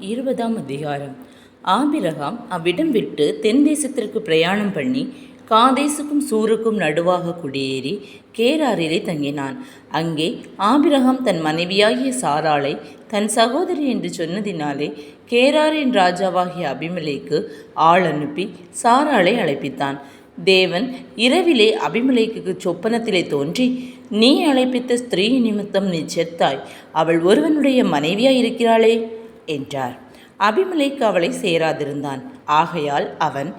இருபதாம் அதிகாரம். ஆபிரகாம் அவ்விடம் விட்டு தென் தேசத்திற்கு பிரயாணம் பண்ணி காதேசுக்கும் சூருக்கும் நடுவாக குடியேறி கேராரிலே தங்கினான். அங்கே ஆபிரகாம் தன் மனைவியாகிய சாராளை தன் சகோதரி என்று சொன்னதினாலே கேராரின் ராஜாவாகிய அபிமலைக்கு ஆள் அனுப்பி சாராளை அழைப்பித்தான். தேவன் இரவிலே அபிமலைக்கு சொப்பனத்திலே தோன்றி நீ அழைப்பித்த ஸ்திரீ நிமித்தம் நீ செத்தாய். அவள் ஒருவனுடைய மனைவியாயிருக்கிறாளே. என்றார். அபிமலைக்கு அவளை சேராதிருந்தான். ஆகையால் அவன்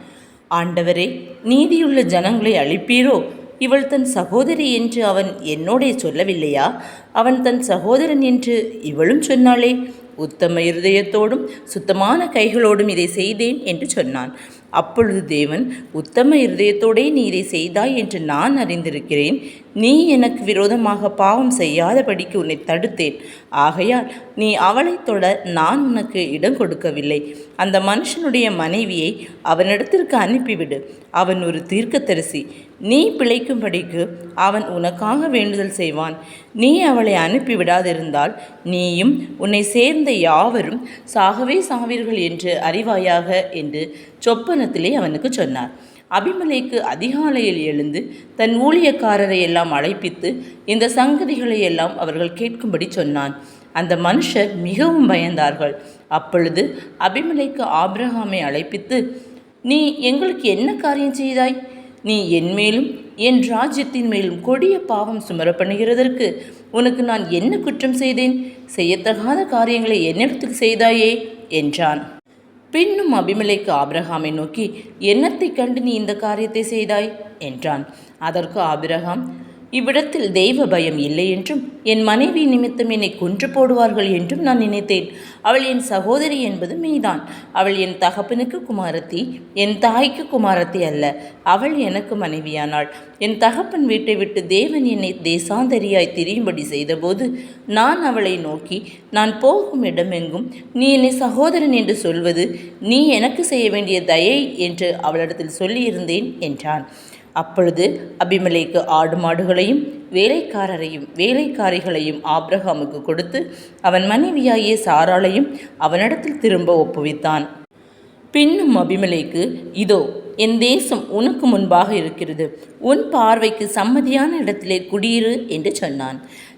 ஆண்டவரே நீதியுள்ள ஜனங்களை அழிப்பீரோ? இவள் தன் சகோதரி என்று அவன் என்னோடே சொல்லவில்லையா? அவன் தன் சகோதரன் என்று இவளும் சொன்னாளே? உத்தம இருதயத்தோடும் சுத்தமான கைகளோடும் இதை செய்தேன் என்று சொன்னான். அப்பொழுது தேவன் உத்தம இருதயத்தோடே நீ இதை செய்தாய் என்று நான் அறிந்திருக்கிறேன். நீ எனக்கு விரோதமாக பாவம் செய்யாதபடிக்கு உன்னை தடுத்தேன். ஆகையால் நீ அவளைத் தொட நான் உனக்கு இடம் கொடுக்கவில்லை. அந்த மனுஷனுடைய மனைவியை அவனிடத்திற்கு அனுப்பிவிடு. அவன் ஒரு தீர்க்கதரிசி. நீ பிழைக்கும்படிக்கு அவன் உனக்காக வேண்டுதல் செய்வான். நீ அவளை அனுப்பிவிடாதிருந்தால் நீயும் உன்னை சேர்ந்த யாவரும் சாகவே சாவீர்கள் என்று அறிவாயாக என்று சொப்பனத்திலே அவனுக்கு சொன்னார். அபிமலைக்கு அதிகாலையில் எழுந்து தன் ஊழியக்காரரை எல்லாம் அழைப்பித்து இந்த சங்கதிகளை எல்லாம் அவர்கள் கேட்கும்படி சொன்னான். அந்த மனுஷர் மிகவும் பயந்தார்கள். அப்பொழுது அபிமலைக்கு ஆப்ரஹாமை அழைப்பித்து நீ எங்களுக்கு என்ன காரியம் செய்தாய்? நீ என் மேலும் என் ராஜ்யத்தின் மேலும் கொடிய பாவம் சுமர பண்ணுகிறதற்கு உனக்கு நான் என்ன குற்றம் செய்தேன்? செய்யத்தகாத காரியங்களை என்னிடத்துக்கு செய்தாயே? என்றான். பின்னும் அபிமலைக்கு ஆபிரகாமை நோக்கி என்னத்தைக் கண்டு நீ இந்த காரியத்தை செய்தாய்? என்றான். அதற்கு ஆபிரகாம் இவ்விடத்தில் தெய்வ பயம் இல்லை என்றும் என் மனைவி நிமித்தம் என்னை கொன்று போடுவார்கள் என்றும் நான் நினைத்தேன். அவள் என் சகோதரி என்பது மெய்தான் அவள் என் தகப்பனுக்கு குமாரத்தி என் தாய்க்கு குமாரத்தி அல்ல. அவள் எனக்கு மனைவியானாள். என் தகப்பன் வீட்டை விட்டு தேவன் என்னை தேசாந்தரியாய் திரியும்படி செய்தபோது நான் அவளை நோக்கி நான் போகும் இடமெங்கும் நீ என்னை சகோதரன் என்று சொல்வது நீ எனக்கு செய்ய வேண்டிய தயை என்று அவளிடத்தில் சொல்லியிருந்தேன் என்றான். அப்பொழுது அபிமலேக்கு ஆடு மாடுகளையும் வேலைக்காரரையும் வேலைக்காரிகளையும் ஆப்ரஹாமுக்கு கொடுத்து அவன் மனைவியாகிய சாராளையும் அவனிடத்தில் திரும்ப ஒப்புவித்தான். பின்னும் அபிமலைக்கு இதோ என் தேசம் உனக்கு முன்பாக இருக்கிறது. உன் பார்வைக்கு சம்மதியான இடத்திலே குடியிரு என்று சொன்னான்.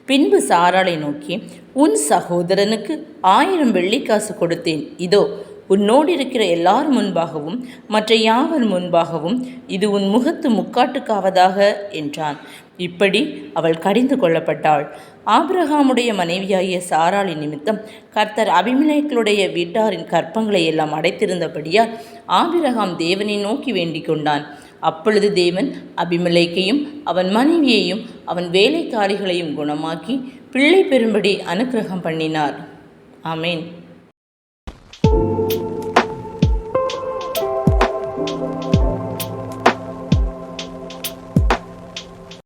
பின்பு சாராளை நோக்கி உன் சகோதரனுக்கு ஆயிரம் வெள்ளிக்காசு கொடுத்தேன். இதோ உன்னோடு இருக்கிற எல்லார் முன்பாகவும் மற்ற யாவர் முன்பாகவும் இது உன் முகத்து முக்காட்டுக்காவதாக என்றான். இப்படி அவள் கடிந்து கொள்ளப்பட்டாள். ஆபிரகாமுடைய மனைவியாகிய சாராளி நிமித்தம் கர்த்தர் அபிமலேக்களுடைய வீட்டாரின் கற்பங்களை எல்லாம் அடைத்திருந்தபடியால் ஆபிரகாம் தேவனை நோக்கி வேண்டிக் கொண்டான். அப்பொழுது தேவன் அபிமலைக்கையும் அவன் மனைவியையும் அவன் வேலைக்காரிகளையும் குணமாக்கி பிள்ளை பெறும்படி அனுக்கிரகம் பண்ணினார். ஆமேன்.